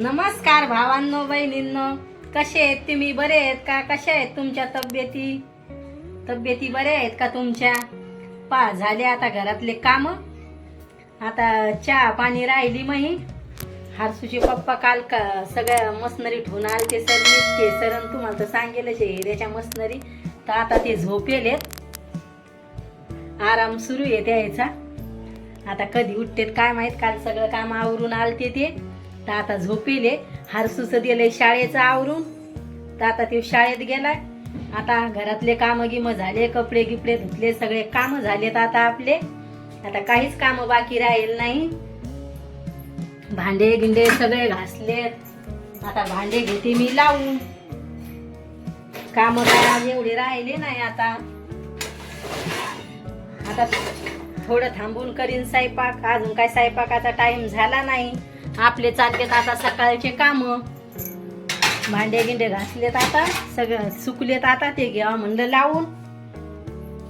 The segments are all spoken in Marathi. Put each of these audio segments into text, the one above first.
नमस्कार भावांनो बहिणींनो. कसे आहेत तुम्ही? बरे आहेत का? कशा आहेत तुमच्या तब्येती? तब्येती बरे आहेत का तुमच्या? पा झाले आता घरातले काम. आता चहा पाणी राहिली मही हारसूचे पप्पा काल का सगळ्या मशनरी ठेवून आले ते सर निघते सर तुम्हाला तर सांगेलच आहे हिऱ्याच्या मशनरी तर आता ते झोपेलेत. आराम सुरू आहे त्याचा. आता कधी उठतेत काय माहीत? काल सगळं काम आवरून आलते ते. तर आता झोपेले हारसूच दिलंय शाळेचं आवरून. तर आता ते शाळेत गेलाय. आता घरातले काम गिम झाले कपडे गिपडे धुतले सगळे काम झालेत आता आपले. आता काहीच काम बाकी राहील नाही. भांडे गिंडे सगळे घासलेत. आता भांडे घेते मी लावून. काम काय एवढे राहिले नाही आता. आता थोडं थांबून करीन स्वयंपाक. अजून काय स्वयंपाकाचा टाइम झाला नाही. आपले चाललेत आता सकाळचे काम. भांडे गिंडे घासलेत आता सगळं सुकलेत आता ते घ्यावं म्हणलं लावून.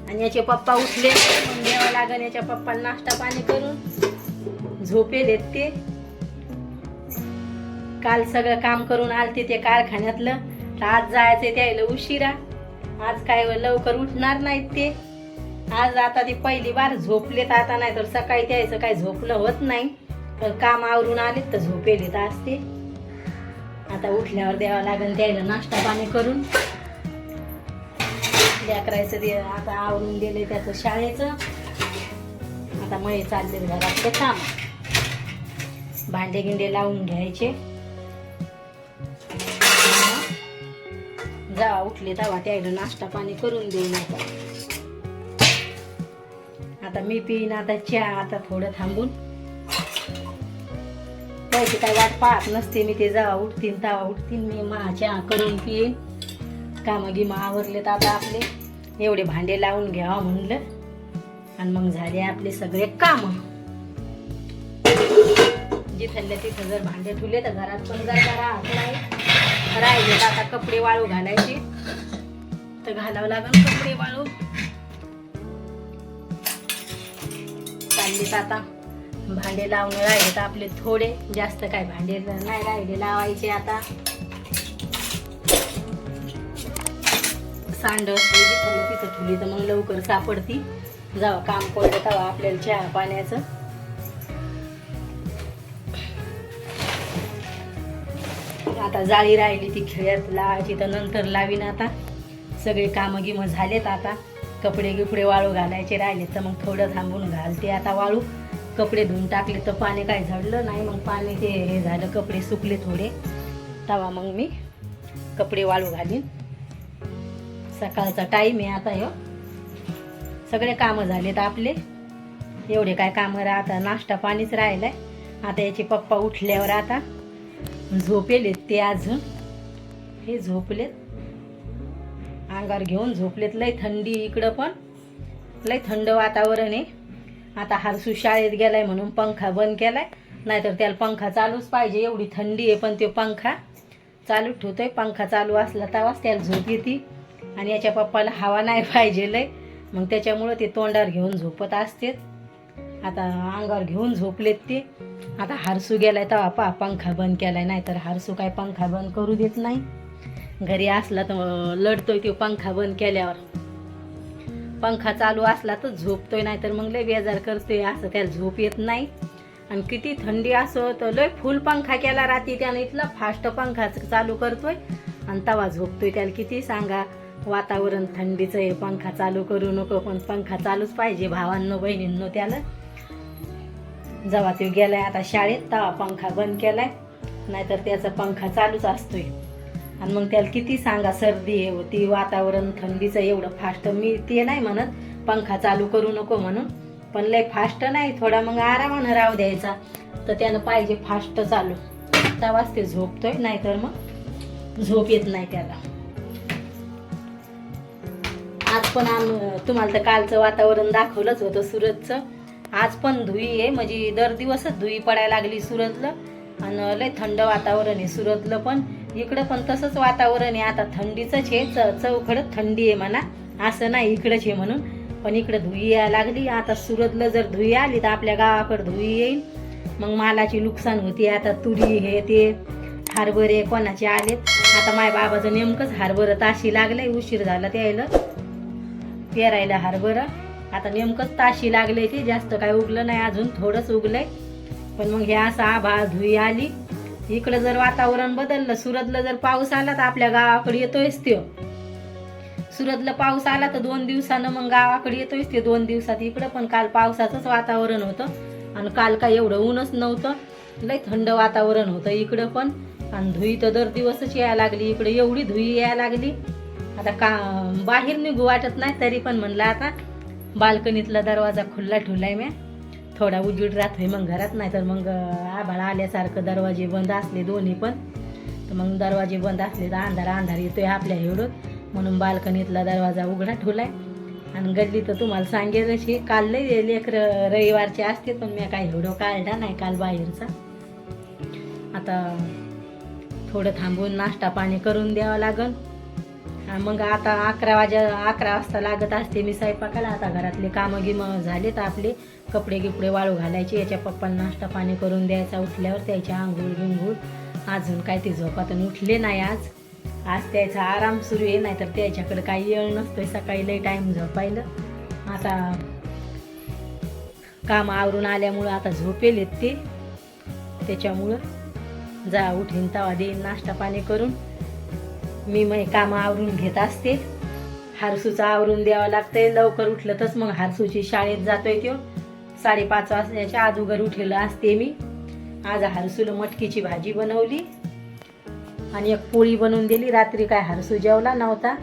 आणि याचे पप्पा उठले घ्यावं द्यावं लागेल याच्या पप्पा नाश्ता पाणी करून. झोपेलेत ते. काल सगळं काम करून आलते ते कारखान्यातलं. तर आज जायचं त्याला उशिरा. आज काय लवकर उठणार नाहीत ते. आज आता ते पहिली बार झोपलेत आता नाही तर सकाळी त्यायचं काही झोपणं होत नाही. तर काम आवरून आलेत तर झोपेलेत तर असते. आता उठल्यावर द्यावं लागेल द्यायला नाश्ता पाणी करून. लेकरायचं दे आता आवरून दिले त्याचं शाळेचं. आता मये चालले घरातले काम. भांडे गिंडे लावून घ्यायचे. जा उठले तेव्हा त्याला नाश्ता पाणी करून देईन आता. आता मी पिईन आता चहा आता थोडं थांबून. त्याची काय वाट पाहत नसते मी ते जेव्हा उठतीन तेव्हा उठतीन मी मा करून पिईन. कामं गिमा आवरलेत आता आपले. एवढे भांडे लावून घ्यावा म्हणलं. आणि मग झाले आपले सगळे काम. जिथल्या तिथं जर भांडे ठुले तर घरात पण जर राहत नाही. राहिले तर आता कपडे वाळू घालायचे. तर घालावं लागेल कपडे वाळू. चाललेत आता. भांडे लावून राहिले तर आपले थोडे. जास्त काय भांडे नाही राहिले लावायचे आता. सांड जिथं तिथं ठेवली तर मग लवकर सापडती. जावा काम पडलं तेव्हा आपल्याला चहा पाण्याचं. आता जाळी राहिली ती खेळ्यात लावायची तर नंतर लावीन आता. सगळे कामं गिमं झालेत आता. कपडे गिपडे वाळू घालायचे राहिले तर मग थोडं थांबून घालते आता वाळू. कपडे धुवून टाकले तर पाणी काय झडलं नाही. मग पाणी ते हे झालं कपडे सुकले थोडे. तवा मग मी कपडे वाळू घालीन. सकाळचा टाईम आहे आता ह्यो. सगळे कामं झालेत आपले. एवढे काय कामं राहता? नाश्ता पाणीच राहिलंय. आता याचे पप्पा उठल्यावर आता झोपेलेत ते अजून. हे झोपलेत. अंगार घेऊन झोपलेत. लय थंडी इकडं पण. लय थंड वातावरण आहे. आता हरसू शाळेत गेलाय म्हणून पंखा बंद केलाय. नाहीतर त्याला पंखा चालूच पाहिजे. एवढी थंडी आहे पण तो पंखा चालू ठेवतोय. पंखा चालू असला तेव्हाच त्याला झोप येते. आणि याच्या पप्पाला हवा नाही पाहिजे लय. मग त्याच्यामुळं ते तोंडावर घेऊन झोपत असतेच आता अंगावर घेऊन झोपलेत ते. आता हारसू गेलाय तेव्हा पा पंखा बंद केलाय. नाही तर हारसू काय पंखा बंद करू देत नाही. घरी असला तर लढतोय तो पंखा बंद केल्यावर. पंखा चालू असला तर झोपतोय नाही तर मग लय बेजार करतोय असं त्याला झोप येत नाही. आणि किती थंडी असो तर लय फुल पंखा केला रात्री त्यानं इथला फास्ट पंखा चालू करतोय. आणि तवा झोपतोय त्याला किती सांगा वातावरण थंडीचं आहे पंखा चालू करू नको पण पंखा चालूच पाहिजे भावांनो बहिणींनो त्याला. जेव्हा तो गेलाय आता शाळेत तेव्हा पंखा बंद केलाय. नाहीतर त्याचा पंखा चालूच असतोय. आणि मग त्याला किती सांगा सर्दी आहे होती वातावरण थंडीचं एवढं फास्ट मी ते नाही म्हणत पंखा चालू करू नको म्हणून. पण लय फास्ट नाही थोडा मग आरामानं राहू द्यायचा. तर त्यानं पाहिजे फास्ट चालू. तेव्हाच ते झोपतोय नाहीतर मग झोप येत नाही त्याला. आज पण आम तुम्हाला तर कालचं वातावरण दाखवलंच होतं सुरतचं. आज पण धुई आहे म्हणजे दर दिवसच धुई पडायला लागली सुरतलं. आणि लय थंड वातावरण आहे सुरतलं पण. इकडं पण तसंच वातावरण आहे. आता थंडीचंच आहे. च चौकडं थंडी आहे म्हणा. असं नाही इकडंच आहे म्हणून. पण इकडं धुई यायला लागली. आता सुरतला जर धुई आली तर आपल्या गावाकडं धुई येईल मग मालाची नुकसान होती. आता तुरी हे ते हरभरे कोणाचे आलेत? आता माय बाबाचं नेमकंच हरभरं ताशी लागलंय. उशीर झाला त्यायला. पेरायला हरभरं. आता नेमकंच ताशी लागले ते. जास्त काय उगलं नाही. अजून थोडंच उगलंय. पण मग हे असं आभाळ धुई आली. इकडं जर वातावरण बदललं सुरतला जर पाऊस आला तर आपल्या गावाकडे येतोयच त्यो. सुरतला पाऊस आला तर दोन दिवसानं मग गावाकडे येतोयच ते दोन दिवसात इकडं पण काल पावसाचंच वातावरण होतं. आणि काल काय एवढं ऊनच नव्हतं. लय थंड वातावरण होतं इकडं पण. आणि धुई तर दर दिवसच यायला लागली. इकडे एवढी धुई यायला लागली. आता का बाहेर निघू वाटत नाही तरी पण म्हणलं आता बाल्कनीतला दरवाजा खुल्ला ठेवलाय म्या. थोडा उजीड राहतोय मग घरात नाही तर मग आभाळ आल्यासारखं दरवाजे बंद असले दोन्ही पण. तर मग दरवाजे बंद असले तर अंधार अंधार येतोय आपल्या एवढं. म्हणून बाल्कनीतला दरवाजा उघडा ठेवलाय. आणि गल्ली तर तुम्हाला सांगेल अशी काल लई लेकर रविवारचे असते पण मी काय एवढं काढला नाही काल बाहेरचा. आता थोडं थांबून नाश्ता पाणी करून द्यावं लागल मग आता अकरा वाजा अकरा वाजता लागत असते. मी स्वयंपाकाला आता घरातले कामं गिमं झालेत आपले. कपडे गिपडे वाळू घालायचे. याच्या पप्पाला नाश्ता पाणी करून द्यायचा. उठल्यावर त्याच्या आंघोळ बिंघोळ. अजून काय ते झोपातून उठले नाही आज. आज त्याचा आराम सुरू आहे. नाहीतर त्याच्याकडे काही येळ नसतोय. सकाळी लई टाईम झोपायला. आता काम आवरून आल्यामुळं आता झोपेल आहेत ते. त्याच्यामुळं जा उठीन तवा देईन नाश्ता पाणी करून. मी मग कामं आवरून घेत असते. हारसूचं आवरून द्यावं लागतंय. लवकर उठलं तरच मग हारसूची शाळेत जातोय तो साडेपाच वाजण्याच्या अगोदर उठलेलं असते मी. आज हारसूला मटकीची भाजी बनवली. आणि एक पोळी बनवून दिली. रात्री काय हारसू जेवला नव्हता.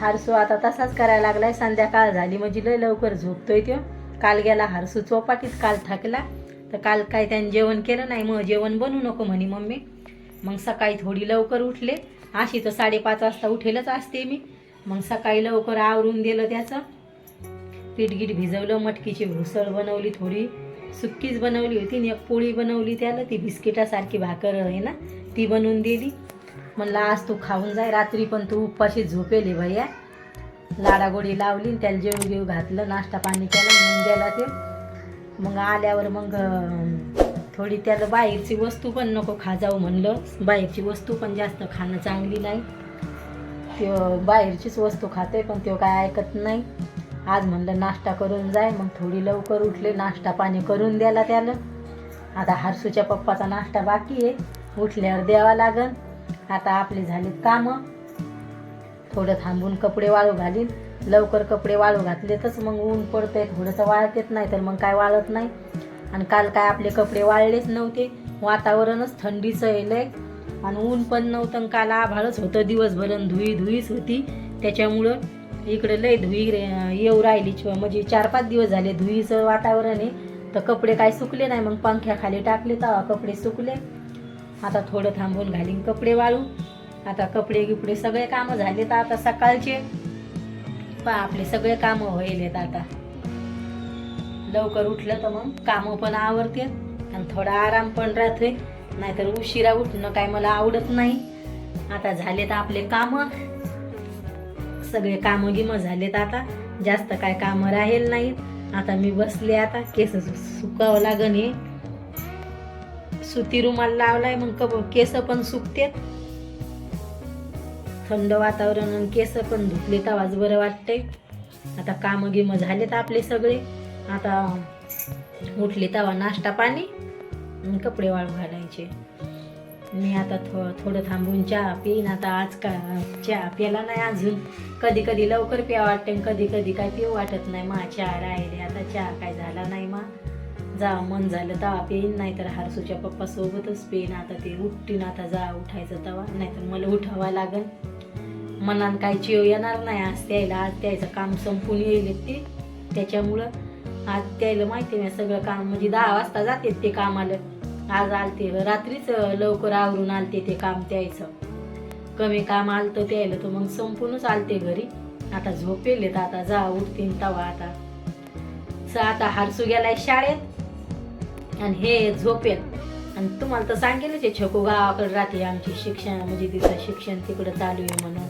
हारसू आता तसाच करायला लागलाय. संध्याकाळ झाली म्हणजे लय लवकर झोपतोय तो काल गेला हारसू चौपाटीत काल थकला. तर काल काय त्याने जेवण केलं नाही. मग जेवण बनवू नको म्हणे मम्मी. मग सकाळी थोडी लवकर उठले. अशी तर साडेपाच वाजता उठेलच असते मी. मग सकाळी लवकर आवरून दिलं त्याचं. पीठगीठ भिजवलं मटकीची भुसळ बनवली थोडी. सुक्कीच बनवली होती आणि एक पोळी बनवली त्याला. ती बिस्किटासारखी भाकर आहे ना ती बनवून दिली. म्हणलं आज तू खाऊन जाय रात्री पण तू उपाशी झोपेली भैया. लाडागोडी लावली आणि त्याला जेव घेऊ घातलं नाश्ता पाणी केलं मग द्यायला ते. मग आल्यावर मग थोडी त्याला बाहेरची वस्तू पण नको खा जाऊ म्हणलं. बाहेरची वस्तू पण जास्त खाणं चांगली नाही. त्यो बाहेरचीच वस्तू खाते पण तो काय ऐकत नाही. आज म्हणलं नाश्ता करून जाय मग थोडी लवकर उठले नाश्ता पाणी करून द्यायला त्याला. आता हरसूच्या पप्पाचा नाश्ता बाकी आहे. उठल्यावर द्यावा लागन. आता आपले झाले कामं. थोडं थांबून कपडे वाळू घालीन. लवकर कपडे वाळू घातलेतच मग ऊन पडतंय थोडंसं वाळतेच नाही तर मग काय वाळत नाही. आणि काल काय आपले कपडे वाळलेच नव्हते. वातावरणच थंडीचं येलंय आणि ऊन पण नव्हतं आणि काल आभाळच होतं. दिवसभर आणि धुई धुईच होती. त्याच्यामुळं इकडे लय धुई रे- येऊ राहिली. म्हणजे चार पाच दिवस झाले धुईचं वातावरण आहे. तर कपडे काय सुकले नाही. मग पंख्याखाली टाकले तर कपडे सुकले. आता थोडं थांबून घालीन कपडे वाळू आता कपडे गिपडे सगळे कामं झाले तर आता सकाळचे. पा आपले सगळे कामं व्हायलेत आता. लवकर उठलं तर मग कामं पण आवडते आणि थोडा आराम पण राहते नाहीतर उशिरा उठणं काय मला आवडत नाही. आता झालेत आपले कामं. सगळे कामं गिमं झालेत आता. जास्त काय कामं राहील नाहीत. आता मी बसले आता. केस सुकावं लागन हे. सुती रुमाल लावलाय मग कब केस पण सुकतेत थंड वातावरण आणि केस पण धुतले आवाज बरं वाटतंय. आता कामं गिमं झालेत आपले सगळे. आता उठले तवा नाश्ता पाणी कपडे वाळू घालायचे. मी आता थो थोडं थांबून चहा पिईन. आता आज का चहा प्याला नाही अजून. कधी कधी लवकर प्या वाटते कधी कधी काय पिऊ वाटत नाही. मा चहा राहिले. आता चहा काय झाला नाही मा. जा मन झालं तवा नाही तर हारसूच्या पप्पा सोबतच पेईन. आता ते उठतीन आता जा उठायचं तवा नाहीतर मला उठावा लागन. मनान काय चिव येणार नाही. आज त्यायला आज त्यायचं काम संपून येईल ते. त्याच्यामुळं आज त्याला माहिती नाही सगळं काम म्हणजे दहा वाजता जाते ते कामाला. आज आलते रात्रीच लवकर आवरून आलते ते काम त्यायचं कमी काम आलतं त्यायला तर मग संपूनच आलते घरी. आता झोपेल तर आता जा उठतीन तवा आता. स आता हारसू गेलाय शाळेत. आणि हे झोपेल आणि तुम्हाला तर सांगेलच आहे छकू गावाकडे राहते आमची शिक्षण म्हणजे तिचं शिक्षण तिकडं चालू आहे म्हणून.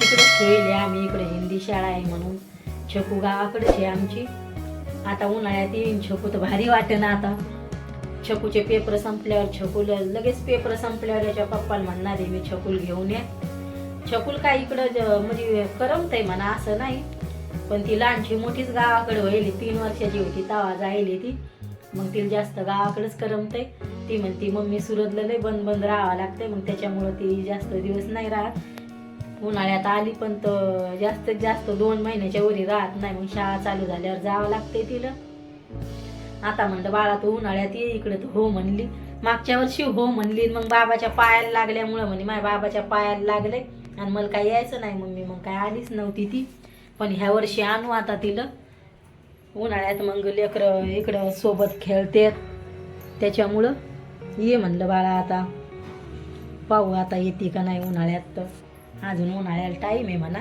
तिकडे खेळले आम्ही इकडे हिंदी शाळा आहे म्हणून. छकू गावाकडेच आहे आमची. आता उन्हाळ्यात येईन छकू तर भारी वाटे ना आता. छकूचे पेपर संपल्यावर छकूल लगेच पेपर संपल्यावर याच्या पप्पाला म्हणणार आहे मी छकुल घेऊन या. छकूल काय इकडं ज- म्हणजे करमतंय म्हणा असं नाही. पण ती लहानची मोठीच गावाकडे व्हायली तीन वर्षाची होती तवा जायली ती. मग तिला जास्त गावाकडेच करमतंय. ती म्हणती मम्मी सुरतला लय बंद बंद राहावं लागतंय. मग त्याच्यामुळं ती जास्त दिवस नाही राहत. उन्हाळ्यात आली पण तर जास्तीत जास्त दोन महिन्याच्या वरी राहत नाही मग शाळा चालू झाल्यावर जावं लागते तिला. आता म्हणलं बाळा तू उन्हाळ्यात ये इकडे तू हो म्हणली. मागच्या वर्षी हो म्हणली मग बाबाच्या पायाला लागल्यामुळं म्हणे माझ्या बाबाच्या पायाला लागले आणि मला काही यायचं नाही मम्मी मग काय आलीच नव्हती ती. पण ह्या वर्षी आणू आता तिला. उन्हाळ्यात मग लेकरं इकडं सोबत खेळतेत. त्याच्यामुळं ये म्हणलं बाळा आता पाहू आता येते का नाही उन्हाळ्यात तर. अजून उन्हाळ्याला टाईम आहे म्हणा.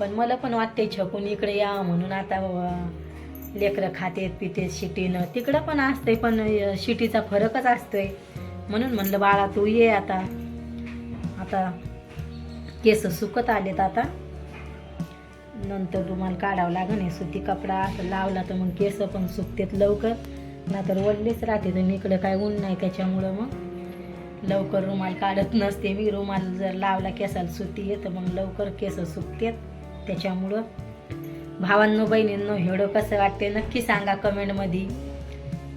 पण मला पण वाटते छकून इकडे यावं म्हणून आता लेकरं खातेत पितेत शिटीनं. तिकडं पण असते पण शिटीचा फरकच असतोय. म्हणून म्हणलं बाळा तू ये आता. आता केस सुकत आलेत आता. नंतर रुमाल काढावं लागेल हे सुती कपडा. असं लावला तर मग केस पण सुकतेत लवकर. नाहीतर वडलेच राहते तर इकडं काय ऊन नाही त्याच्यामुळं मग. लवकर रुमाल काढत नसते. मी रुमाल जर लावला केसाला सुती आहे तर मग लवकर केस सुकतेत. त्याच्यामुळं भावांनो बहिणींनो हेडो कसं वाटते नक्की सांगा कमेंटमध्ये.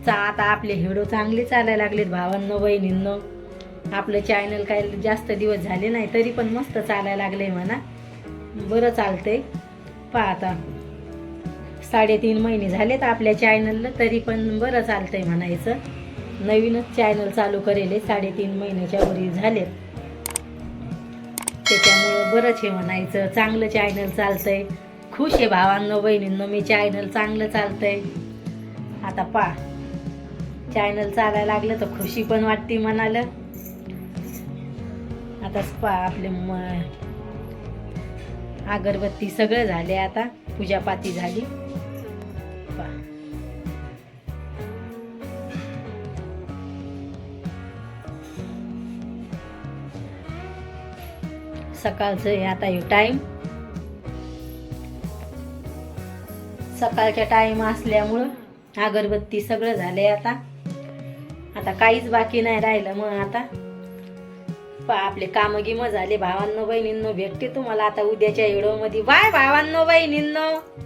चा आता आपले हेडो चांगले चालायला लागलेत भावांनो बहिणींनो. आपलं चॅनल काय जास्त दिवस झाले नाही तरी पण मस्त चालायला लागले म्हणा. बरं चालतंय. पहा आता. साडेतीन महिने झालेत आपल्या चॅनलला तरी पण बरं चालतंय म्हणायचं. नवीनच चॅनल चालू करेल साडेतीन महिन्याच्या वरी झाले त्याच्यामुळं बरंच आहे म्हणायचं चांगलं चॅनल चालतंय. खुश आहे भावांनो बहिणींनो मी चॅनल चांगलं चालतंय. आता पा चॅनल चालायला लागलं तर खुशी पण वाटते म्हणालं. आता पा आपले म अगरबत्ती सगळं झाले आता पूजापाती झाली. सकाळचं हे आता हे टाईम सकाळच्या टाईम असल्यामुळं अगरबत्ती सगळं झालंय आता. आता काहीच बाकी नाही राहिलं मग आता. आपले कामं गिमं झाले. भावांनो बहिणींनो भेटते तुम्हाला आता उद्याच्या व्हिडिओमध्ये बाय भावांनो बहिणींनो.